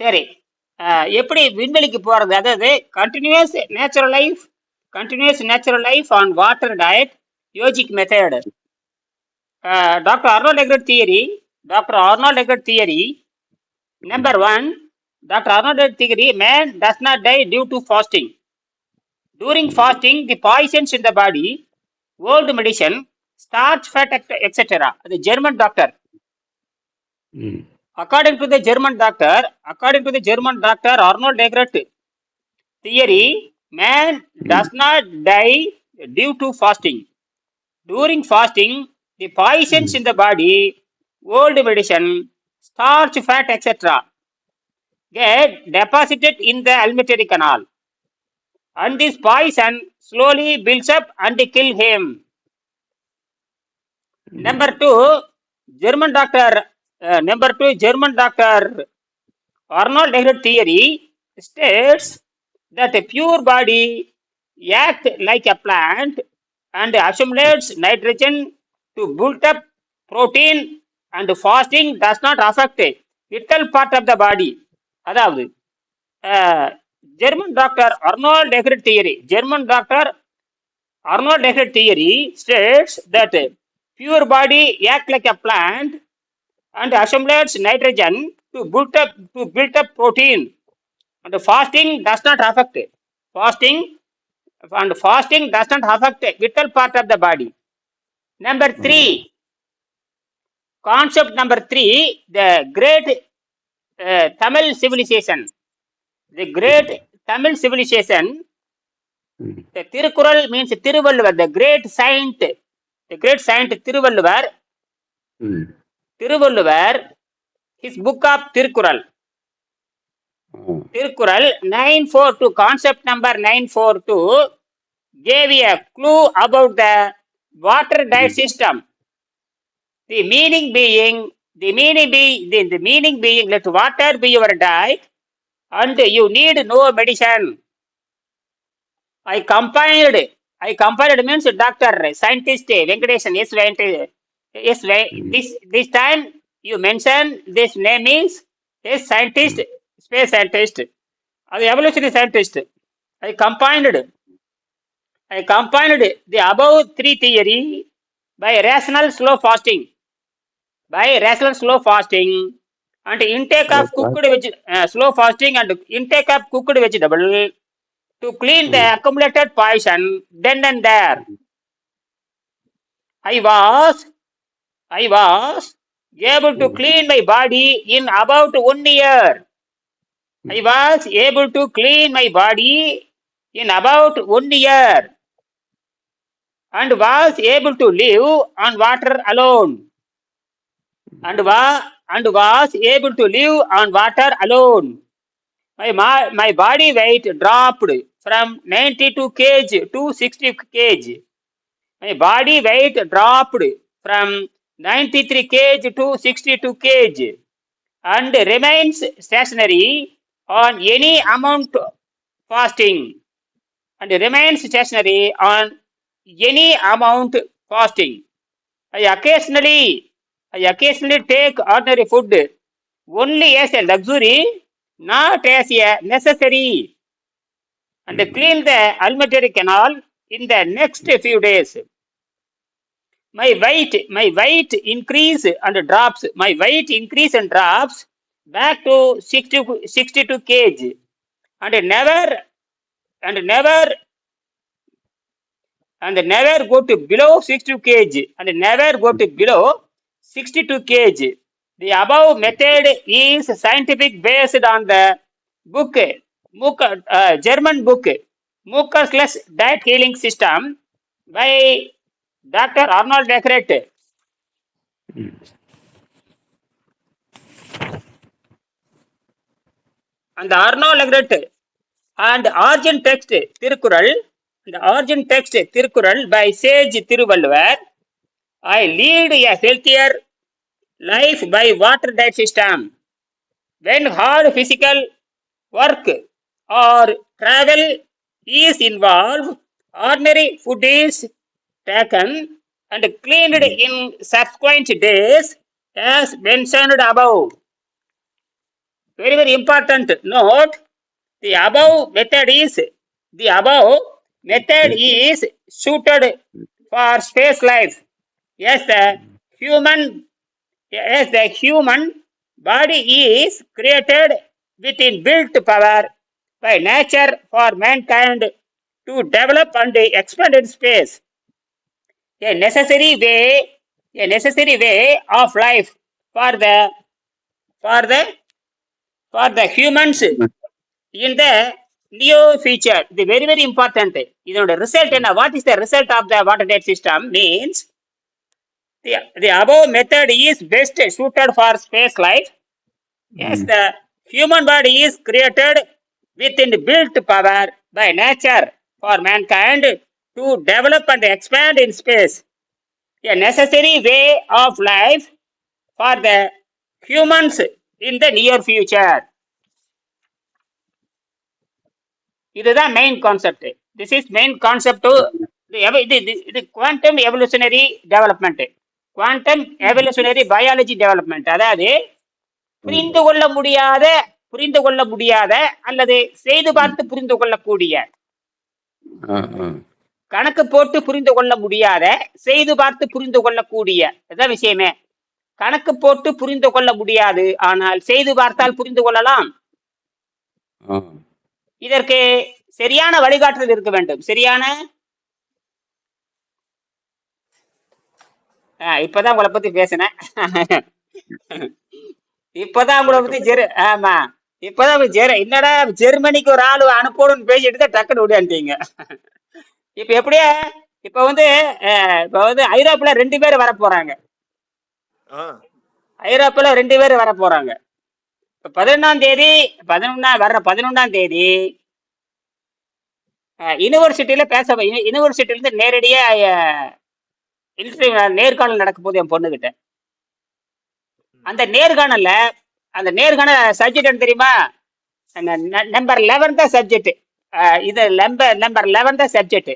சரி அஹ், எப்படி விண்வெளிக்கு போறது அதாவது continuous natural life continuous natural life on water diet yogic method doctor Arnold Ehret theory doctor Arnold Ehret theory number one doctor Arnold theory man does not die due to fasting During fasting, the poisons in the body, old medicine, starch, fat, etc. The German doctor, ம் according to the German doctor, according to the German doctor Arnold Egert theory, man does not die due to fasting. During fasting, the poisons in the body, old medicine, starch, fat, etc. get deposited in the alimentary canal. And this poison slowly builds up and kill him. Number two, German doctor, uh, number two, German doctor Arnold Ehret theory states that a pure body acts like a plant and accumulates nitrogen to build up protein and fasting does not affect a vital part of the body. அதாவது German doctor Arnold Ehret theory German doctor Arnold Decker theory states that pure body act like a plant and assimilates nitrogen to build up to build up protein. And fasting does not affect it. Fasting and fasting does not affect a vital part of the body. Number three, concept number three, the great uh, Tamil civilization. The great Tamil civilization The Tirukural means Tiruvalluvar, the great saint, the great saint Tiruvalluvar, Tiruvalluvar his book of Tirukkural Tirukkural nine four two concept number nine four two gave a clue about the water diet system the meaning being the meaning be the the meaning being let water be your diet and you need no medicine I combined I combined means doctor scientist Venkatesan S Venkatesh yes, Ve- hmm. this, this time you mention this name is, yes, scientist, hmm. space scientist, அது evolutionary scientist. I compiled, I compiled the above three theory by rational slow fasting, by rational slow fasting and intake of cooked veg, uh, slow fasting and intake of cooked vegetable to clean the hmm. accumulated poison then and there. I was, I was able to hmm. clean my body in about one year. Hmm. I was able to clean my body in about one year and was able to live on water alone hmm. and wa- and was able to live on water alone. My, ma- my body weight dropped from 92 kg to 60 kg. My body weight dropped from 93 kg to 62 kg and remains stationary on any amount fasting and remains stationary on any amount fasting. I occasionally I occasionally take ordinary food. Only as a luxury, not as a necessary, and hmm. clean the alimentary canal in the next few days. My weight, my weight increase and drops. My weight increase and drops back to 60, 62 kg, and never and never and never go to below 62 kg and never go to below 62 kg. The above method is scientific based on the book, book uh, German book, Mucus Diet Healing System by doctor Arnold decorate அந்த Arnold decorate and origin text Thirukkural இந்த origin text Thirukkural by sage Thiruvalluvar I lead a healthier life by water diet system when hard physical work or travel is involve ordinary food is taken and cleaned hmm. in subsequent days as mentioned above. very very important. Note the above method is the above method hmm. is suited for space life. Yes the hmm. human yes the human body is created within built power by nature for mankind to develop and expand in space a necessary way a necessary way of life for the for the for the humans in the neo future the very very important இதனோட result என்ன what is the result of the water date system means the, the above method is best suited for space life yes the human body is created within built power by nature for mankind to develop and expand in space. A necessary way of life for the humans in the near future. இதுதான் main concept this is main concept இது இது quantum evolutionary development quantum evolutionary biology development அதாவது புரிந்து கொள்ள முடியாத புரிந்து கொள்ள முடியாத அல்லது செய்து பார்த்து புரிந்து கொள்ளக்கூடிய. கணக்கு போட்டு புரிந்து கொள்ள முடியாத செய்து பார்த்து புரிந்து கொள்ளக்கூடிய இதான் விஷயமே? கணக்கு போட்டு புரிந்து கொள்ள முடியாது ஆனால் செய்து பார்த்தால் புரிந்து கொள்ளலாம். இதற்கு சரியான வழிகாட்டுதல் இருக்க வேண்டும். சரியான? இப்பதான் உங்களை பத்தி பேசினேன். இப்பதான் உங்களை பத்தி ஜெரு ஆமா. இப்பதான் ஜெரு என்னடா ஜெர்மனிக்கு ஒரு ஆள் அனுப்பணும்னு பேசிட்டு தான் டக்குன்னு விடான்ட்டீங்க இப்ப எப்படியா இப்ப வந்து இப்ப வந்து ஐரோப்பில ரெண்டு பேர் வர போறாங்க. ஐரோப்பில ரெண்டு பேர் வர போறாங்க. இப்ப பதினொன்னாம் தேதி பதினொன்னா வர்ற பதினொன்னாம் தேதி யூனிவர்சிட்டியில பேச யூனிவர்சிட்டில இருந்து நேரடியா இன்டர்வியூ நேர்காணல் நடக்க போகுது என் பொண்ணுகிட்ட. அந்த நேர்காணல்ல அந்த நேர்காணல் சப்ஜெக்ட் தெரியுமா? நம்பர் லெவன் தான் சப்ஜெக்ட் இது நம்பர் நம்பர் லெவன் தான் சப்ஜெக்ட்